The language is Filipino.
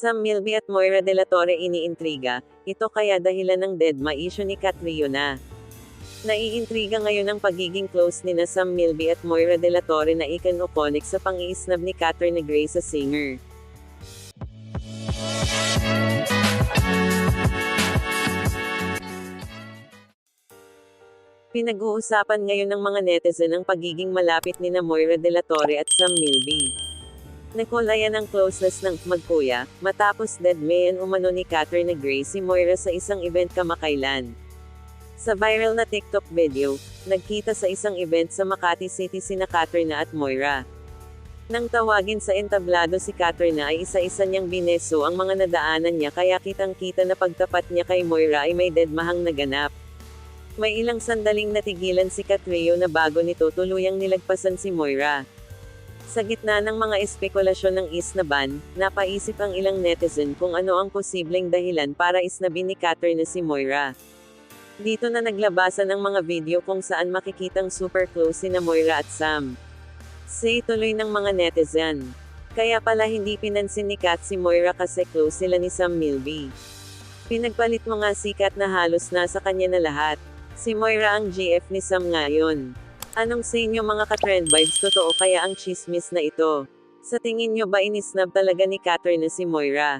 Sam Milby at Moira de la Torre iniintriga, ito kaya dahilan ng deadma issue ni Catriona. Naiintriga ngayon ang pagiging close ni na Sam Milby at Moira de la Torre na ikan-okonik sa pang-iisnab ni Catherine Gray sa singer. Pinag-uusapan ngayon ng mga netizen ang pagiging malapit ni na Moira de la Torre at Sam Milby. Nakulayan ang closeness ng magkuya, matapos deadmayan umano ni Catherine Gray si Moira sa isang event kamakailan. Sa viral na TikTok video, nagkita sa isang event sa Makati City sina Catherine at Moira. Nang tawagin sa entablado si Catherine ay isa-isa niyang bineso ang mga nadaanan niya kaya kitang-kita na pagtapat niya kay Moira ay may deadmahang naganap. May ilang sandaling natigilan si Catreo na bago nito tuluyang nilagpasan si Moira. Sa gitna ng mga espekulasyon ng isnaban, napaisip ang ilang netizen kung ano ang posibleng dahilan para isnabin ni Catherine na si Moira. Dito na naglabasan ang mga video kung saan makikitang super close sina Moira at Sam. Say tuloy ng mga netizen. Kaya pala hindi pinansin ni Kat si Moira kasi close sila ni Sam Milby. Pinagpalit mo nga sikat na halos nasa kanya na lahat. Si Moira ang GF ni Sam ngayon. Anong sa inyo mga ka-trend vibes totoo kaya ang chismis na ito? Sa tingin nyo ba inisnab talaga ni Catherine na si Moira?